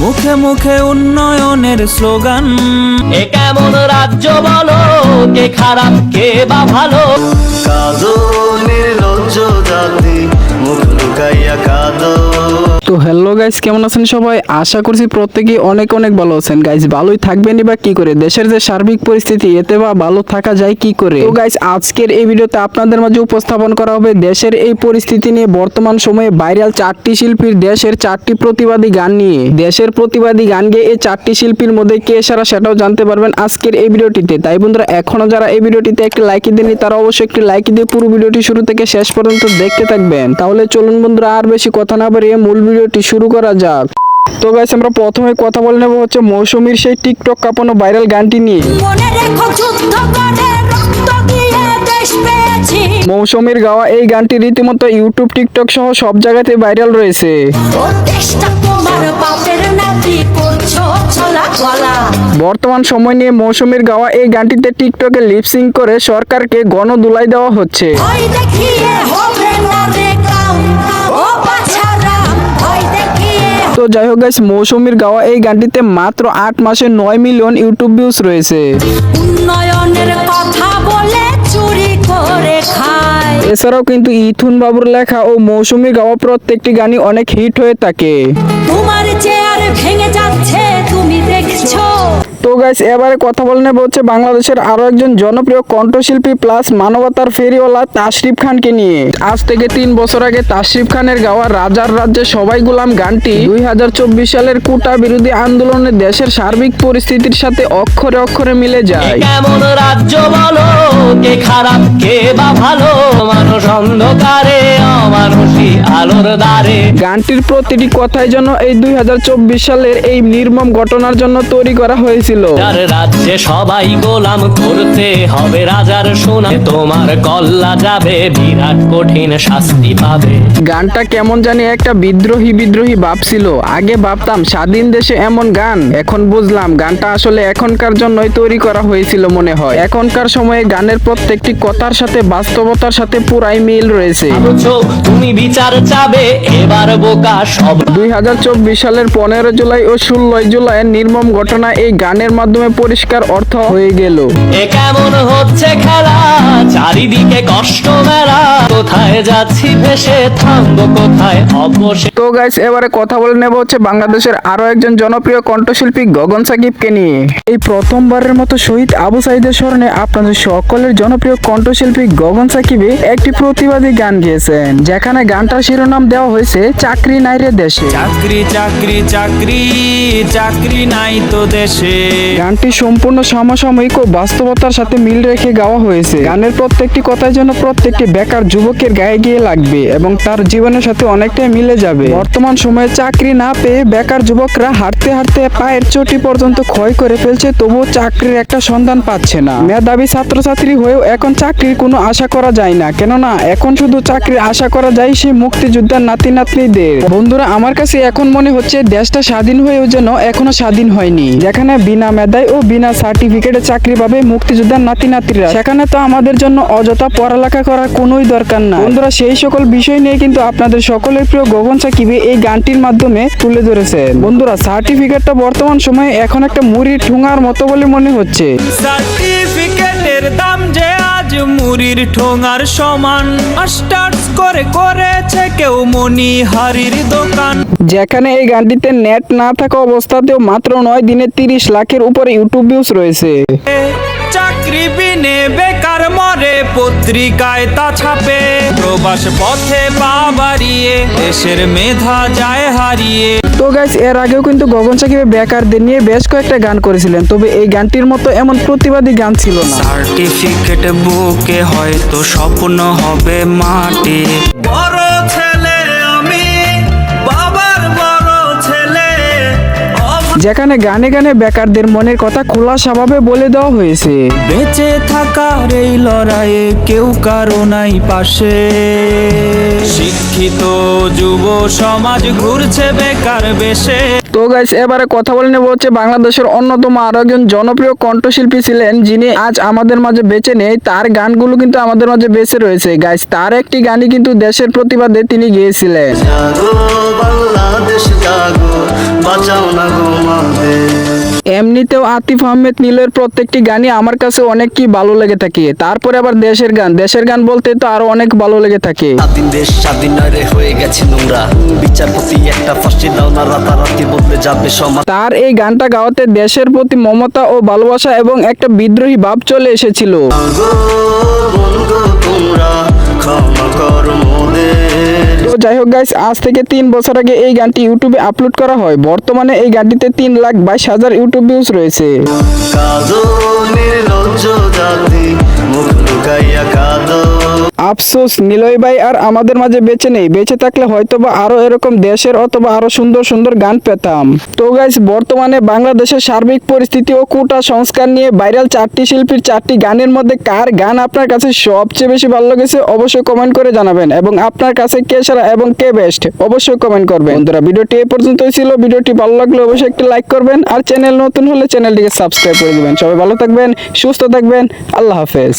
মুখে মুখে উন্নয়নের স্লোগান। এ কেমন রাজ্য বলো কে খারাপ কে বা ভালো? হ্যালো গাইস কেমন আছেন সবাই? আশা করছি প্রত্যেকেই অনেক অনেক ভালো আছেন। গাইস ভালোই থাকবেনই বা কি করে? দেশের যে সার্বিক পরিস্থিতি, এতে বা ভালো থাকা যায় কি করে? তো গাইস আজকের এই ভিডিওতে আপনাদের মাঝে উপস্থাপন করা হবে দেশের এই পরিস্থিতি নিয়ে। বর্তমান সময়ে ভাইরাল চারটি শিল্পীর দেশের চারটি প্রতিবাদী গান নিয়ে। দেশের প্রতিবাদী গান গেয়ে এই চারটি শিল্পীর মধ্যে কে সারা সেটাও জানতে পারবেন আজকের এই ভিডিওটিতে। তাই বন্ধুরা, এখনও যারা এই ভিডিওটিতে একটি লাইক দেননি, তারা অবশ্যই একটি লাইক দিয়ে পুরো ভিডিওটি শুরু থেকে শেষ পর্যন্ত দেখতে থাকবেন। তাহলে চলুন বন্ধুরা, আর বেশি কথা না বাড়িয়ে মূল ভিডিওটি শুরু করা যাক। তো গাইস আমরা প্রথমে কথা বলে নেব হচ্ছে মৌসুমীর সেই টিকটক কাঁপানো ভাইরাল গানটি নিয়ে। মৌসুমীর গাওয়া এই গানটি রীতিমতো ইউটিউব টিকটক সহ সব জায়গাতে ভাইরাল রয়েছে। বর্তমান সময় নিয়ে মৌসুমীর গাওয়া এই গানটিতে টিকটকে লিপসিং করে সরকারকে গণদুলাই দেওয়া হচ্ছে। তো যাই হোক গাইস মৌসুমীর গাওয়া এই গানটিতে মাত্র আট মাসে নয় মিলিয়ন ইউটিউব ভিউজ রয়েছে। উন্নয়নের কথা বলে চুরি করে খায়। এছাড়াও কিন্তু ইথুন বাবুর লেখা ও মৌসুমী গাওয়া প্রত্যেকটি গানই অনেক হিট হয়ে থাকে। তোমার তো গাইস এবারে কথা বলে হচ্ছে বাংলাদেশের আরও একজন জনপ্রিয় কণ্ঠশিল্পী প্লাস মানবতার ফেরিওয়ালা তাশরিফ খানকে নিয়ে। আজ থেকে তিন বছর আগে তাশরিফ খানের গাওয়া রাজার রাজ্যে সবাই গোলাম গানটি দুই হাজার চব্বিশ সালের কুটা বিরোধী আন্দোলনে দেশের সার্বিক পরিস্থিতির সাথে অক্ষরে অক্ষরে মিলে যায়। কেমন রাজ্য বলো, কে খারাপ, কে বা ভালো, মানুষ অন্ধকারে অমানুষী আলোর দ্বারে। গানটির প্রতিটি কথাই যেন এই দুই সালের এই নির্মম ঘটনার জন্য তৈরি করা হয়েছিল। যার রাজ্যে সবাই গোলাম করতে হবে রাজার সোনা। তোমার কল্লা যাবে বিরাট কঠিন শাস্তি পাবে। গানটা কেমন জানি একটা বিদ্রোহী বিদ্রোহী ভাব ছিল। আগে ভাবতাম স্বাধীন দেশে এমন গান। এখন বুঝলাম গানটা আসলে এখনকার জন্যই তৈরি করা হয়েছিল মনে হয়। এখনকার সময়ে গানের প্রত্যেকটি কথার সাথে বাস্তবতার সাথে পুরাই মিল রয়েছে। তুমি বিচার চাবে এবার বোকা সব দুই সালের পনেরো জুলাই ও ষোলোই জুলাই নির্মম ঘটনা এই গানের মাধ্যমে পরিষ্কার অর্থ হয়ে গেল। এ কেমন হচ্ছে খেলা? চারিদিকে কষ্ট মেলা। কোথায় যাচ্ছি ভেসে? থামবো কোথায়? অবশ্যই গাইস এবারে কথা বলে নেব হচ্ছে বাংলাদেশের আরও একজন জনপ্রিয় কণ্ঠশিল্পী গগন সাকিবকে নিয়ে। এই প্রথমবারের মতো শহীদ আবু সাইদের স্মরণে আপনাদের সকলের জনপ্রিয় কণ্ঠশিল্পী গগন সাকিবে একটি প্রতিবাদী গান গেয়েছেন যেখানে গানটার শিরোনাম দেওয়া হয়েছে চাকরি নাই রে দেশে। চাকরি চাকরি চাকরি চাকরি নাই তো দেশে। গানটি সম্পূর্ণ সমসাময়িক ও বাস্তবতার সাথে মিল রেখে গাওয়া হয়েছে। গানের প্রত্যেকটি কথাই যেন প্রত্যেকটি বেকার যুবকের গায়ে গিয়ে লাগবে এবং তার জীবনের সাথে অনেকটাই মিলে যাবে। বর্তমান সময়ে চাকরি না পেয়ে বেকার যুবকরা হাঁটতে হাঁটতে পায়ের চটি পর্যন্ত ক্ষয় করে ফেলছে, তবুও চাকরির একটা সন্ধান পাচ্ছে না। মেধাবী ছাত্রছাত্রী হয়েও এখন চাকরির কোনো আশা করা যায় না। কেননা, এখন শুধু চাকরির আশা করা যায় সেই মুক্তিযোদ্ধার নাতি নাতনিদের বন্ধুরা, আমার কাছে এখন মনে হচ্ছে দেশটা স্বাধীন হয়েও যেন এখনও স্বাধীন হয়নি। যেখানে বিনা মেধায় ও বিনা সার্টিফিকেটে চাকরি পাবে মুক্তিযোদ্ধার নাতি নাতিরা সেখানে তো আমাদের জন্য অযথা পড়ালেখা করার কোনোই দরকার না বন্ধুরা, সেই সকল বিষয় নিয়ে কিন্তু আপনাদের সকলের প্রিয় গগন সাকিবে এই গানটির মাধ্যমে তুলে ধরেছেন বন্ধুরা সার্টিফিকেটটা বর্তমান সময়ে এখন একটা মুড়ির ঠুঙার মতো বলে মনে হচ্ছে। সার্টিফিকেটের দাম যে আজ মুড়ির ঠোঙার সমান মাস্টার্স করে করেছে কেউ মনিহারির দোকান। যেখানে এই গানটিতে নেট না থাকা অবস্থাতেও মাত্র নয় দিনে তিরিশ লাখের উপরে ইউটিউব ভিউজ রয়েছে। চাকরি বিনে বেকার মরে পত্রিকায় তা ছাপে। প্রবাস পথে পা বাড়িয়ে দেশের মেধা যায় হারিয়ে। তো গাইস এর আগেও কিন্তু গগন সাকিবে বেকারদের নিয়ে বেশ কয়েকটা গান করেছিলেন তবে এই গানটির মতো এমন প্রতিবাদী গান ছিল না। সার্টিফিকেট বুকে হয়তো স্বপ্ন হবে মাটি যেখানে গানে গানে বেকারদের মনের কথা খোলা স্বভাবে বলে দেওয়া হয়েছে। বেঁচে থাকার এই লড়াইয়ে কেউ কারও নাই পাশে। শিক্ষিত যুব সমাজ ঘুরছে বেকার বেশে। তো গাইস এবারে কথা বলে নেব হচ্ছে বাংলাদেশের অন্যতম আরও একজন জনপ্রিয় কণ্ঠশিল্পী ছিলেন যিনি আজ আমাদের মাঝে বেঁচে নেই। তার গানগুলো কিন্তু আমাদের মাঝে বেঁচে রয়েছে। গাইস তার একটি গানই কিন্তু দেশের প্রতিবাদে তিনি গিয়েছিলেন। বাংলাদেশ জাগো। বাঁচাও না এমনিতেও আতিফ আহমেদ নীলের প্রত্যেকটি গানই আমার কাছে অনেক কি ভালো লেগে থাকে। তারপরে আবার দেশের গান। দেশের গান বলতে তো আরও অনেক ভালো লেগে থাকে। স্বাধীন দেশ স্বাধীন রে হয়ে গেছে নোংরা। বিচারপতি একটা ফাঁসি দাও না রাতারাতি বদলে যাবে সমাজ। তার এই গানটা গাওয়াতে দেশের প্রতি মমতা ও ভালোবাসা এবং একটা বিদ্রোহী ভাব চলে এসেছিল। তোমরা যাই হোক গাইস আজ থেকে তিন বছর আগে এই গানটি ইউটিউবে আপলোড করা হয়। বর্তমানে এই গানটিতে তিন লাখ বাইশ হাজার ইউটিউব ভিউজ রয়েছে। নির্লজ্জ জাতি, মুখ লুকাইয়া আফসোস, নিলয় ভাই আর আমাদের মাঝে বেঁচে নেই। বেঁচে থাকলে হয়তোবা আরও এরকম দেশের অথবা আরও সুন্দর সুন্দর গান পেতাম। তো গাইস বর্তমানে বাংলাদেশের সার্বিক পরিস্থিতি ও কোটা সংস্কার নিয়ে ভাইরাল চারটি শিল্পীর চারটি গানের মধ্যে কার গান আপনার কাছে সবচেয়ে বেশি ভালো লেগেছে অবশ্যই কমেন্ট করে জানাবেন। এবং আপনার কাছে কে সেরা এবং কে বেস্ট অবশ্যই কমেন্ট করবেন। বন্ধুরা, ভিডিওটি এই পর্যন্তই ছিল। ভিডিওটি ভালো লাগলে অবশ্যই একটি লাইক করবেন। আর চ্যানেল নতুন হলে চ্যানেলটিকে সাবস্ক্রাইব করে দিবেন। সবাই ভালো থাকবেন, সুস্থ থাকবেন। আল্লাহ হাফেজ।